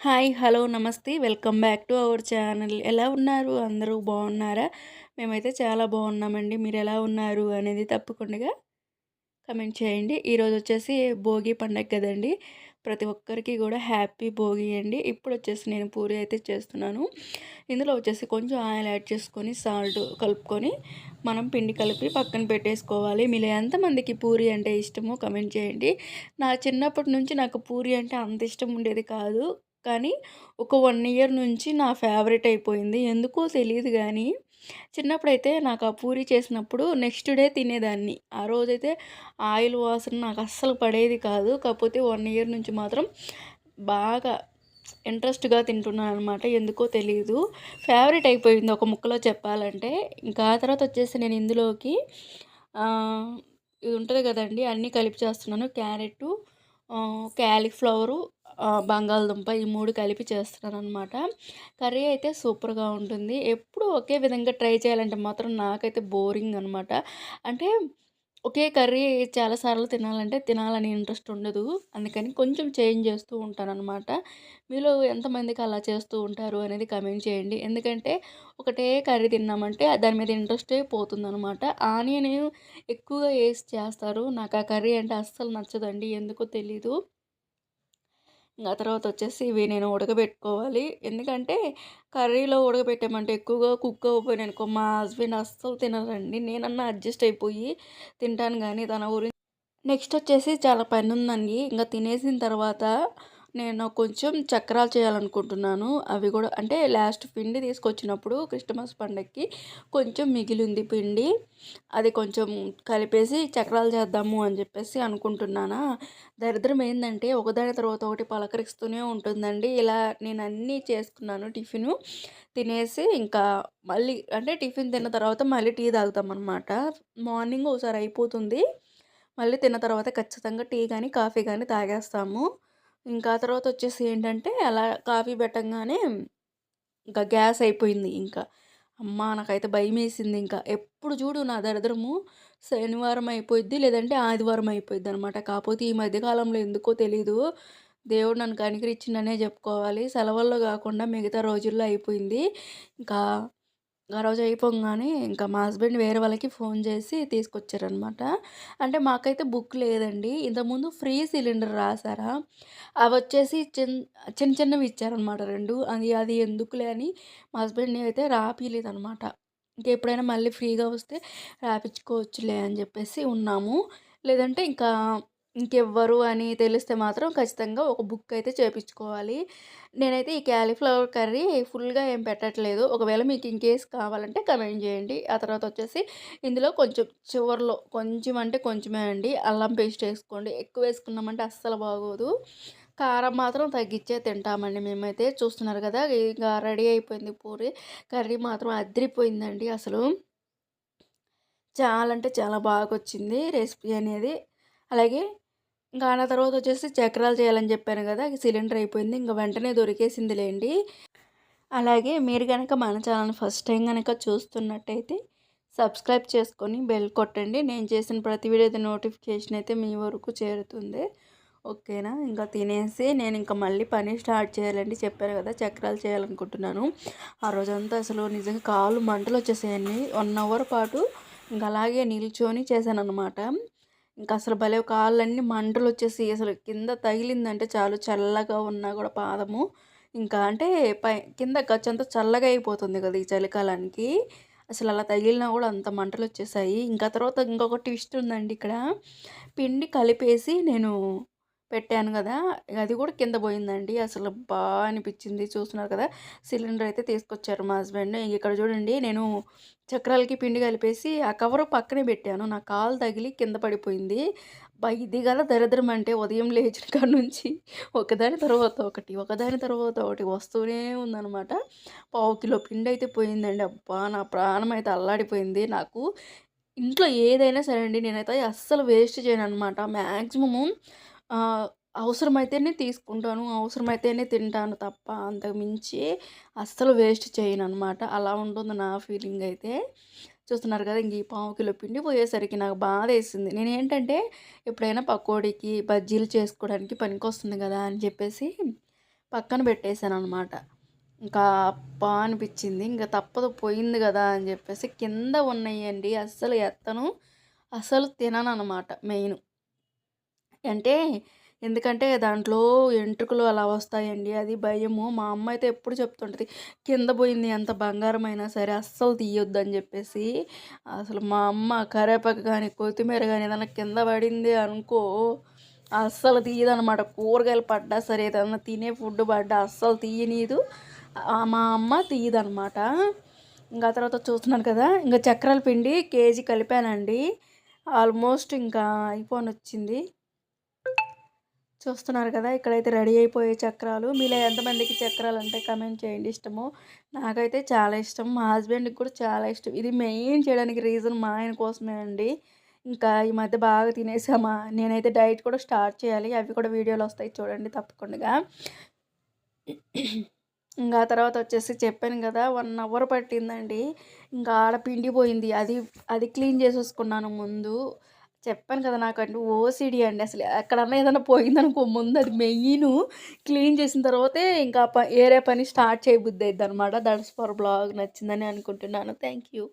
Hi hello నమస్తే. Welcome back to our channel. ఎలా ఉన్నారు? అందరూ బాగున్నారా? మేమైతే చాలా బాగున్నామండి. మీరు ఎలా ఉన్నారు అనేది తప్పకుండా కమెంట్ చేయండి. ఈరోజు వచ్చేసి భోగి పండగ కదండి. ప్రతి ఒక్కరికి కూడా హ్యాపీ భోగి అండి. ఇప్పుడు వచ్చేసి నేను పూరి అయితే చేస్తున్నాను. ఇందులో వచ్చేసి కొంచెం ఆయిల్ యాడ్ చేసుకొని సాల్ట్ కలుపుకొని మనం పిండి కలిపి పక్కన పెట్టేసుకోవాలి. మీరు ఎంతమందికి పూరి అంటే ఇష్టమో కమెంట్ చేయండి. నా చిన్నప్పటి నుంచి నాకు పూరి అంటే అంత ఇష్టం ఉండేది కాదు. కానీ ఒక వన్ ఇయర్ నుంచి నా ఫేవరెట్ అయిపోయింది. ఎందుకో తెలియదు కానీ చిన్నప్పుడైతే నాకు ఆ పూరి చేసినప్పుడు నెక్స్ట్ డే తినేదాన్ని. ఆ రోజైతే ఆయిల్ వాసన నాకు అస్సలు పడేది కాదు. కాకపోతే వన్ ఇయర్ నుంచి మాత్రం బాగా ఇంట్రెస్ట్గా తింటున్నాను అనమాట ఎందుకో తెలియదు ఫేవరెట్ అయిపోయింది ఒక ముక్కలో చెప్పాలంటే. ఇంకా ఆ తర్వాత వచ్చేసి నేను ఇందులోకి ఇది ఉంటుంది కదండి అన్నీ కలిపి చేస్తున్నాను. క్యారెట్ క్యాలీఫ్లవరు బంగాళదుంప ఈ మూడు కలిపి చేస్తున్నాను అనమాట కర్రీ అయితే సూపర్గా ఉంటుంది. ఎప్పుడు ఒకే విధంగా ట్రై చేయాలంటే మాత్రం నాకైతే బోరింగ్ అనమాట అంటే ఒకే కర్రీ చాలాసార్లు తినాలంటే తినాలని ఇంట్రెస్ట్ ఉండదు. అందుకని కొంచెం చేంజ్ చేస్తూ ఉంటాను అనమాట మీలో ఎంతమందికి అలా చేస్తూ ఉంటారు అనేది కమెంట్ చేయండి. ఎందుకంటే ఒకటే కర్రీ తిన్నామంటే దాని మీద ఇంట్రెస్టే పోతుందనమాట ఆనియన్ ఎక్కువగా వేసి చేస్తారు. నాకు ఆ కర్రీ అంటే అస్సలు నచ్చదండి. ఎందుకో తెలీదు. ఆ తర్వాత వచ్చేసి ఇవి నేను ఉడకబెట్టుకోవాలి. ఎందుకంటే కర్రీలో ఉడకబెట్టామంటే ఎక్కువగా కుక్ అవ్వపోయినాయి అనుకో మా హస్బెండ్ అస్సలు తినరండి. నేనన్నా అడ్జస్ట్ అయిపోయి తింటాను కానీ తన గురించి నెక్స్ట్ వచ్చేసి చాలా పని ఉందండి. ఇంకా తినేసిన తర్వాత నేను కొంచెం చక్రాలు చేయాలనుకుంటున్నాను. అవి కూడా అంటే లాస్ట్ పిండి తీసుకొచ్చినప్పుడు క్రిస్టమస్ పండగకి కొంచెం మిగిలింది పిండి. అది కొంచెం కలిపేసి చక్రాలు చేద్దాము అని చెప్పేసి అనుకుంటున్నానా. దరిద్రం ఏంటంటే ఒకదాని తర్వాత ఒకటి పలకరిస్తూనే ఉంటుందండి. ఇలా నేను అన్నీ చేసుకున్నాను టిఫిను. తినేసి ఇంకా మళ్ళీ అంటే టిఫిన్ తిన్న తర్వాత మళ్ళీ టీ తాగుతాం అనమాట మార్నింగ్ ఒకసారి అయిపోతుంది. మళ్ళీ తిన్న తర్వాత ఖచ్చితంగా టీ కానీ కాఫీ కానీ తాగేస్తాము. ఇంకా తర్వాత వచ్చేసి ఏంటంటే అలా కాఫీ పెట్టంగానే ఇంకా గ్యాస్ అయిపోయింది ఇంకా. అమ్మ నాకైతే భయం వేసింది ఇంకా. ఎప్పుడు చూడు నా దరిద్రము శనివారం అయిపోయిద్ది లేదంటే ఆదివారం అయిపోయింది అనమాట కాకపోతే ఈ మధ్యకాలంలో ఎందుకో తెలీదు. దేవుడు నన్ను కనికరించిందనే చెప్పుకోవాలి. సెలవుల్లో కాకుండా మిగతా రోజుల్లో అయిపోయింది. ఇంకా ఆ రోజు అయిపోగానే ఇంకా మా హస్బెండ్ వేరే వాళ్ళకి ఫోన్ చేసి తీసుకొచ్చారనమాట. అంటే మాకైతే బుక్ లేదండి. ఇంతకుముందు ఫ్రీ సిలిండర్ రాసారా? అవి వచ్చేసి చిన్న చిన్న చిన్నవి ఇచ్చారనమాట రెండు. అది అది ఎందుకులే అని మా హస్బెండ్ని అయితే రాపిలేదనమాట ఇంకా ఎప్పుడైనా మళ్ళీ ఫ్రీగా వస్తే రాపించుకోవచ్చులే అని చెప్పేసి ఉన్నాము. లేదంటే ఇంకా ఇంకెవ్వరు అని తెలిస్తే మాత్రం ఖచ్చితంగా ఒక బుక్ అయితే చేపించుకోవాలి. నేనైతే ఈ క్యాలీఫ్లవర్ కర్రీ ఫుల్గా ఏం పెట్టట్లేదు. ఒకవేళ మీకు ఇంకేస్ కావాలంటే కమెంట్ చేయండి. ఆ తర్వాత వచ్చేసి ఇందులో కొంచెం చివరిలో కొంచెం అంటే కొంచెమే అండి. అల్లం పేస్ట్ వేసుకోండి. ఎక్కువ వేసుకున్నామంటే అస్సలు బాగోదు. కారం మాత్రం తగ్గించే తింటామండి మేమైతే. చూస్తున్నారు కదా ఇంకా రెడీ అయిపోయింది పూరి. కర్రీ మాత్రం అదిరిపోయిందండి అసలు. చాలా అంటే చాలా బాగా వచ్చింది రెసిపీ అనేది. అలాగే ఇంకా ఆ తర్వాత వచ్చేసి చక్రాలు చేయాలని చెప్పాను కదా సిలిండర్ అయిపోయింది. ఇంకా వెంటనే దొరికేసింది లేండి అలాగే మీరు కనుక మన ఛానల్ ఫస్ట్ టైం కనుక చూస్తున్నట్టయితే సబ్స్క్రైబ్ చేసుకొని బెల్ కొట్టండి. నేను చేసిన ప్రతి వీడియో నోటిఫికేషన్ అయితే మీ వరకు చేరుతుంది. ఓకేనా? ఇంకా తినేసి నేను ఇంకా మళ్ళీ పని స్టార్ట్ చేయాలండి. చెప్పారు కదా చక్రాలు చేయాలనుకుంటున్నాను. ఆ రోజంతా అసలు నిజంగా కాళ్ళు మంటలు వచ్చేసాయండి. వన్ అవర్ పాటు ఇంకా అలాగే నిల్చొని చేశాను అనమాట ఇంకా అసలు భలే కాళ్ళన్నీ మంటలు వచ్చేసి అసలు కింద తగిలిందంటే చాలు చల్లగా ఉన్నా కూడా పాదము. ఇంకా అంటే పై కింద గచ్చంతా చల్లగా అయిపోతుంది కదా ఈ చలికాలానికి. అసలు అలా తగిలినా కూడా అంత మంటలు వచ్చేసాయి ఇంకా తర్వాత ఇంకొక ట్విస్ట్ ఉందండి ఇక్కడ. పిండి కలిపేసి నేను పెట్టాను కదా! అది కూడా కింద పోయిందండి. అసలు బాగా అనిపించింది. చూస్తున్నారు కదా! సిలిండర్ అయితే తీసుకొచ్చారు మా హస్బెండ్. ఇక్కడ చూడండి నేను చక్రాలకి పిండి కలిపేసి ఆ కవర్ పక్కనే పెట్టాను. నా కాలు తగిలి కింద పడిపోయింది. ఇది కదా దరిద్రం అంటే ఉదయం లేచిన కాడ నుంచి ఒకదాని తర్వాత ఒకటి ఒకదాని తర్వాత ఒకటి వస్తూనే ఉందనమాట పావు కిలో పిండి అయితే పోయిందండి. అబ్బా! నా ప్రాణం అయితే అల్లాడిపోయింది. నాకు ఇంట్లో ఏదైనా సరే అండి నేనైతే అస్సలు వేస్ట్ చేయను అనమాట మ్యాక్సిమము అవసరమైతేనే తీసుకుంటాను అవసరమైతేనే తింటాను తప్ప అంతకు మించి అస్సలు వేస్ట్ చేయను అనమాట అలా ఉంటుంది నా ఫీలింగ్ అయితే. చూస్తున్నారు కదా ఇంక ఈ పావు కిలో పిండి పోయేసరికి నాకు బాధ వేసింది. నేను ఏంటంటే ఎప్పుడైనా పకోడీకి బజ్జీలు చేసుకోవడానికి పనికొస్తుంది కదా అని చెప్పేసి పక్కన పెట్టేశాను అనమాట ఇంకా అబ్బా అనిపించింది. ఇంకా తప్పదు పోయింది కదా అని చెప్పేసి కింద ఉన్నాయండి. అస్సలు ఎత్తను అసలు తినను అనమాట మెయిన్. అంటే ఎందుకంటే దాంట్లో ఎంట్రుకలు అలా వస్తాయండి. అది భయము. మా అమ్మ అయితే ఎప్పుడు చెప్తుంటుంది కింద పోయింది ఎంత బంగారం అయినా సరే అస్సలు తీయొద్దు అని చెప్పేసి అసలు మా అమ్మ కరేపాకు కానీ కొత్తిమీర కానీ ఏదైనా కింద పడింది అనుకో అస్సలు తీయదనమాట కూరగాయలు పడ్డా సరే ఏదైనా తినే ఫుడ్ పడ్డా అస్సలు తీయనీదు. మా అమ్మ తీయదనమాట ఇంకా తర్వాత చూస్తున్నాను కదా ఇంకా చక్రాల పిండి కేజీ కలిపానండి. ఆల్మోస్ట్ ఇంకా అయిపోని వచ్చింది. చూస్తున్నారు కదా ఇక్కడైతే రెడీ అయిపోయే చక్రాలు. మీలో ఎంతమందికి చక్రాలు అంటే కమెంట్ చేయండి ఇష్టము. నాకైతే చాలా ఇష్టం. మా హస్బెండ్కి కూడా చాలా ఇష్టం. ఇది మెయిన్ చేయడానికి రీజన్ మా ఆయన కోసమే అండి. ఇంకా ఈ మధ్య బాగా తినేసామా నేనైతే డైట్ కూడా స్టార్ట్ చేయాలి. అవి కూడా వీడియోలు వస్తాయి చూడండి తప్పకుండా. ఇంకా తర్వాత వచ్చేసి చెప్పాను కదా వన్ అవర్ పట్టిందండి. ఇంకా ఆడ పిండి పోయింది. అది అది క్లీన్ చేసేసుకున్నాను ముందు. చెప్పాను కదా నాకంటే ఓసిడి అండి అసలు ఎక్కడన్నా ఏదైనా పోయిందనుకో ముందు అది మెయిన్ క్లీన్ చేసిన తర్వాతే ఇంకా ప ఏరే పని స్టార్ట్ చేయబుద్ది అయిద్ది అనమాట దట్స్ ఫర్ బ్లాగ్ నచ్చిందని అనుకుంటున్నాను. Thank you